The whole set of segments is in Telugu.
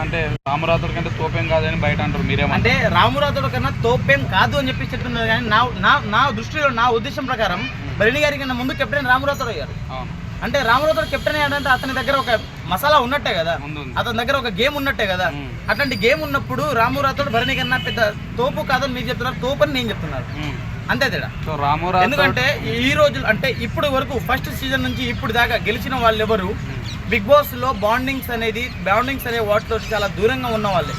అంటే రామరాతుడి కంటే తోపేం కాదని బయట అంటారు మీరేమంటే అంటే రామురాతుడు కన్నా తోపేం కాదు అని చెప్పి చెప్తున్నారు కానీ నా నా నా దృష్టిలో నా ఉద్దేశం ప్రకారం భరణి గారి కన్నా ముందు కెప్టెన్ రామురాతుడు అయ్యారు. అంటే రామురాతుడు కెప్టెన్ అయ్యాడంటే అతని దగ్గర ఒక మసాలా ఉన్నట్టే కదా. అతని దగ్గర ఒక గేమ్ ఉన్నట్టే కదా. అట్లాంటి గేమ్ ఉన్నప్పుడు రామురాతుడు భరణి కన్నా పెద్ద తోపు కాదని మీరు చెప్తున్నారు తోపు అని నేను చెప్తున్నారు. అంతే తేడా. సో రామరాజు ఎందుకంటే ఈ రోజు అంటే ఇప్పుడు వరకు ఫస్ట్ సీజన్ నుంచి ఇప్పుడు దాకా గెలిచిన వాళ్ళు ఎవరు బిగ్ బాస్లో బాండింగ్స్ అనేది బాండింగ్స్ అనే వాటితో చాలా దూరంగా ఉన్న వాళ్ళే.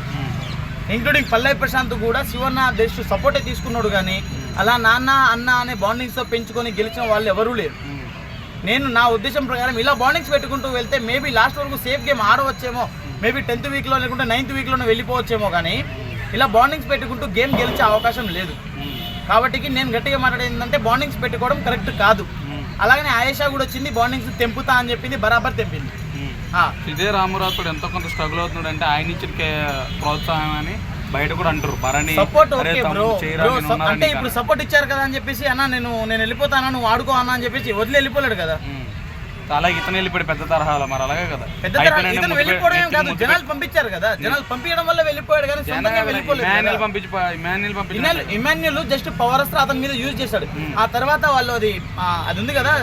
ఇంక్లూడింగ్ పల్లవి ప్రశాంత్ కూడా శివన్న దేశ్ సపోర్టే తీసుకున్నాడు కానీ అలా నాన్న అన్న అనే బాండింగ్స్తో పెంచుకొని గెలిచిన వాళ్ళు ఎవరూ లేరు. నేను నా ఉద్దేశం ప్రకారం ఇలా బాండింగ్స్ పెట్టుకుంటూ వెళ్తే మేబీ లాస్ట్ వరకు సేఫ్ గేమ్ ఆడవచ్చేమో మేబీ టెన్త్ వీక్లో లేకుంటే నైన్త్ వీక్లోనే వెళ్ళిపోవచ్చేమో కానీ ఇలా బాండింగ్స్ పెట్టుకుంటూ గేమ్ గెలిచే అవకాశం లేదు. కాబట్టి నేను గట్టిగా మాట్లాడేది ఏంటంటే బాండింగ్స్ పెట్టుకోవడం కరెక్ట్ కాదు. అలాగనే ఆయేషా కూడా వచ్చింది బాండింగ్స్ తెంపుతా అని చెప్పింది బరాబర్ తెంపింది. ఇదే రామరాతుడు ఎంతో కొంత స్ట్రగుల్ అవుతున్నాడు అంటే ఆయన ఇచ్చిన ప్రోత్సాహం అని బయట కూడా అంటారు. భరణి సపోర్ట్ ఓకే బ్రో అంటే. ఇప్పుడు సపోర్ట్ ఇచ్చారు కదా అని చెప్పేసి అన్న నేను నేను వెళ్ళిపోతాను నువ్వు ఆడుకో అన్న అని చెప్పేసి వదిలి వెళ్ళిపోలేడు కదా. అలాగే ఇతను వెళ్ళిపోయాడు పెద్ద తరహాలో. మరి అలాగే కదా. పెద్ద ఇతను వెళ్ళిపోవడం కాదు జనాలు పంపించారు కదా. జనాలు పంపించడం వల్ల వెళ్ళిపోయాడు కానీ సొంతంగా జనాలు వెళ్ళిపోలేదు ఇమాన్యుల్. పంపించి ఇమాన్యుల్ పంపించి ఇమాన్యుల్- జస్ట్ పవర్ అస్త్ర అతని మీద యూజ్ చేశాడు. ఆ తర్వాత వాళ్ళు అది అది ఉంది కదా.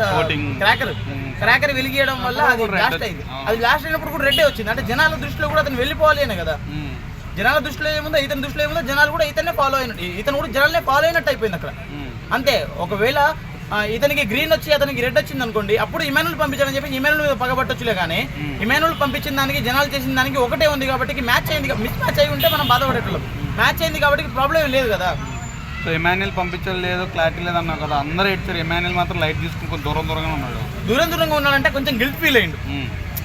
క్రాకర్. క్రాకర్ వెలిగియడం వల్ల అది బ్లాస్ట్. అయింది. అది బ్లాస్ట్ అయినప్పుడు కూడా రెడ్డే వచ్చింది. అంటే జనాల దృష్టిలో కూడా అతను వెళ్ళిపోవాలి అనే కదా. జనాల దృష్టిలో ఏముందో ఇతని దృష్టిలో ఏముందో జనాలు కూడా ఇతన్నే ఫాలో అయినట్టు ఇతను కూడా జనాలనే ఫాలో అయినట్టు అయిపోయింది అక్కడ. అంతే. ఒకవేళ ఇతనికి గ్రీన్ వచ్చి అతనికి రెడ్ వచ్చింది అనుకోండి అప్పుడు ఇమానుల్ పంపించాలని చెప్పి ఇమానుల్ మీద పగబట్టొచ్చులే కానీ. ఇమానుల్ పంపించిన దానికి జనాలు చేసిన దానికి ఒకటే ఉంది కాబట్టి మ్యాచ్ అయింది మిస్ మ్యాచ్ అయి ఉంటే మనం బాధపడేటోళ్ళం. మ్యాచ్ అయింది కాబట్టి ప్రాబ్లం లేదు కదా. సో ఇమాన్యుల్ పంపించలేదు క్లారిటీ లేదు అన్నావు కదా. అందరూ ఎడ్చారు ఇమాన్యుల్ మాత్రం లైట్ తీసుకుని కొంచెం దూరం దూరంగా ఉన్నాడు. దూరం దూరంగా ఉన్నాడంటే కొంచెం గిల్ట్ ఫీల్ అయ్యిండు.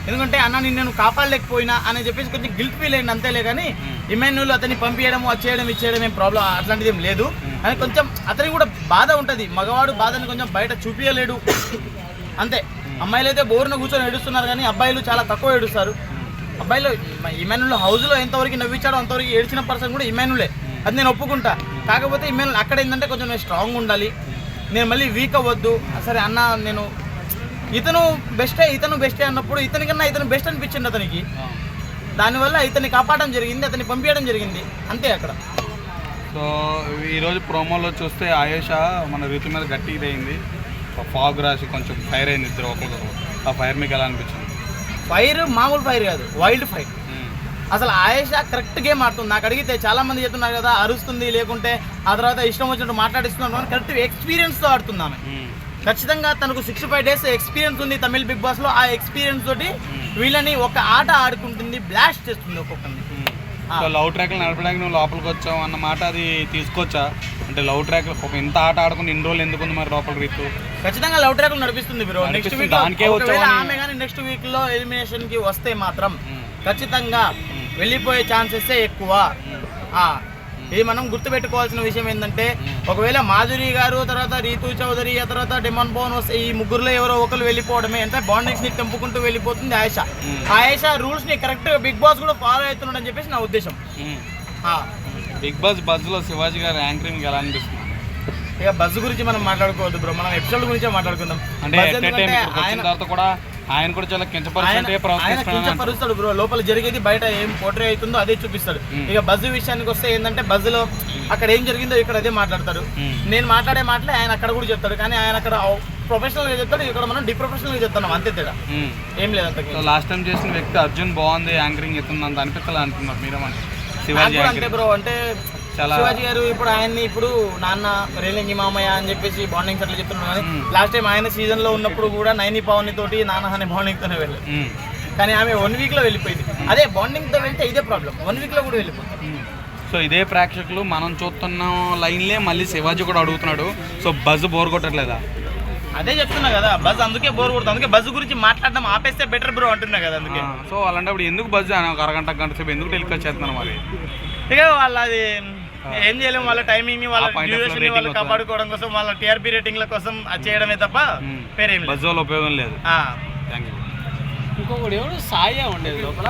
ఎందుకంటే అన్న నేను నేను కాపాడలేకపోయినా అని చెప్పేసి కొంచెం గిల్ట్ ఫీల్ అయింది అంతేలే కానీ ఇమాన్యుల్ అతన్ని పంపించడం అది చేయడం ఇది చేయడం ఏం ప్రాబ్లం అట్లాంటిది ఏం లేదు. అని కొంచెం అతనికి కూడా బాధ ఉంటుంది. మగవాడు బాధని కొంచెం బయట చూపించలేడు అంతే. అమ్మాయిలు అయితే బోరున కూర్చొని ఏడుస్తున్నారు కానీ అబ్బాయిలు చాలా తక్కువ ఏడుస్తారు. అబ్బాయిలు ఇమానుల్ హౌస్లో ఎంతవరకు నవ్వించాడో అంతవరకు ఏడ్చిన పర్సన్ కూడా ఇమానులే అది నేను ఒప్పుకుంటా. కాకపోతే ఇమానుల్ అక్కడ ఏంటంటే కొంచెం నేను స్ట్రాంగ్ ఉండాలి. నేను మళ్ళీ వీక్ అవ్వద్దు. సరే అన్న నేను ఇతను బెస్టే ఇతను బెస్టే అన్నప్పుడు ఇతనికన్నా ఇతను బెస్ట్ అనిపించింది అతనికి. దానివల్ల ఇతన్ని కాపాడడం జరిగింది అతన్ని పంపించడం జరిగింది. అంతే అక్కడ. సో ఈరోజు ప్రోమోలో చూస్తే ఆయేష మన ఋతు మీద గట్టి ఇదైంది. ఫాగ్ రాసి కొంచెం ఫైర్ అయింది ఇద్దరు ఒకరికొకరు. ఆ ఫైర్ మీకు ఎలా అనిపించింది? ఫైర్ మామూలు ఫైర్ కాదు వైల్డ్ ఫైర్. అసలు ఆయేష కరెక్ట్ గేమ్ ఆడుతుంది. నాకు అడిగితే చాలా మంది చెప్తున్నారు కదా అరుస్తుంది లేకుంటే ఆ తర్వాత ఇష్టం వచ్చినట్టు మాట్లాడిస్తున్నాను అని కరెక్ట్ ఎక్స్పీరియన్స్తో ఆడుతుంది ఆమె. ఉమ్. ఖచ్చితంగా తనకు సిక్స్టీ ఫైవ్ డేస్ ఎక్స్పీరియన్స్ ఉంది తమిళ్ బిగ్ బాస్లో ఆ ఎక్స్పీరియన్స్ తోటి వీళ్ళని ఒక ఆట ఆడుకుంటుంది బ్లాస్ట్ చేస్తుంది ఒక్కొక్కరిని. లవ్ ట్రాక్లు నడపడానికి నువ్వు లోపలికి వచ్చావు అన్న మాట అది తీసుకోవచ్చా అంటే లవ్ ట్రాక్ ఇంత ఆట ఆడుకుని ఇన్ని రోజులు ఎందుకు మరి లోపల రీతు? ఖచ్చితంగా లవ్ ట్రాక్ నడిపిస్తుంది బ్రో. నెక్స్ట్. వీక్ ఆమె కానీ నెక్స్ట్ వీక్లో ఎలిమినేషన్కి వస్తే మాత్రం. ఖచ్చితంగా వెళ్ళిపోయే ఛాన్సెస్ ఎక్కువ. ఇది మనం గుర్తుపెట్టుకోవాల్సిన విషయం ఏంటంటే ఒకవేళ మాధురి గారు తర్వాత రీతు చౌదరి ఆ తర్వాత డిమాన్ పవన్ వస్తే ఈ ముగ్గురులో ఎవరో ఒకరు వెళ్ళిపోవడమే. అంటే బాండింగ్స్ని తెంపుకుంటూ వెళ్ళిపోతుంది ఆయేష. ఆయేష రూల్స్ని కరెక్ట్ బిగ్ బాస్ కూడా ఫాలో అవుతున్నాడు అని చెప్పేసి నా ఉద్దేశం. బిగ్ బాస్ బజ్లో శివాజీ గారి యాంకరింగ్ ఎలా అనిపిస్తుంది? ఇక బజ్ గురించి మనం మాట్లాడుకోవద్దు బ్రో. మనం ఎపిసోడ్ గురించే మాట్లాడుకుందాం. అంటే బజ్ ఆయన తర్వాత కూడా ఆయన కూడా చాలా కించపరుస్తాడు బ్రో. లోపల జరిగేది బయట ఏం పోట్రే అవుతుందో అదే చూపిస్తాడు. ఇక బజ్ విషయానికి వస్తే ఏంటంటే బజ్లో అక్కడ ఏం జరిగిందో ఇక్కడ అదే మాట్లాడతాడు. నేను మాట్లాడే మాటలే ఆయన అక్కడ కూడా చెప్తాడు. కానీ ఆయన అక్కడ ప్రొఫెషనల్గా చెప్తాడు ఇక్కడ మనం డిప్రొఫెషనల్గా చెప్తున్నాం. అంతే తేడా. ఏం లేదు లాస్ట్ టైం చేసిన వ్యక్తి అర్జున్ బాగుంది యాంకరింగ్ ఎత్తుంది అంత నాకు శివాజీ అంతే బ్రో. అంటే శివాజీ గారు ఇప్పుడు ఆయన్ని ఇప్పుడు నాన్న రేలింగి మామయ్య అని చెప్పేసి బాండింగ్స్ అట్లా చెప్తున్నాడు కానీ. లాస్ట్ టైం ఆయన సీజన్లో ఉన్నప్పుడు కూడా నైని పవన్ తోటి నాన్న అనే బాండింగ్ తోనే వెళ్ళాడు. ఉమ్. కానీ ఆమె వన్ వీక్లో వెళ్ళిపోయింది. అదే బాండింగ్తో వెళ్తే ఇదే ప్రాబ్లం వన్ వీక్లో కూడా వెళ్ళిపోతుంది. సో ఇదే ప్రేక్షకులు మనం చూస్తున్న లైన్లే మళ్ళీ శివాజీ కూడా అడుగుతున్నాడు. సో బజ్ బోర్ కొట్టట్లేదా? అదే చెప్తున్నా కదా బజ్ అందుకే బోర్ కొడుతుంది. అందుకే బజ్ గురించి మాట్లాడడం ఆపేస్తే బెటర్ బ్రో అంటున్నా కదా అందుకే. సో అలాంటప్పుడు ఎందుకు బజ్ అరగంట గంట సేపు ఎందుకు టెలికాస్ట్ చేస్తున్నాను మరి? ఇక వాళ్ళ అది ఏం చేయలేము వాళ్ళ టైమింగ్ని వాళ్ళ డ్యూరేషన్ని వాళ్ళు? కాపాడుకోవడం కోసం వాళ్ళ టీఆర్పీ రేటింగ్ల కోసం అది చేయడమే తప్ప లేదు. వల్ల ఉపయోగం లేదు. ఇంకొకటి ఎవరు సాయే ఉండేది లోపల.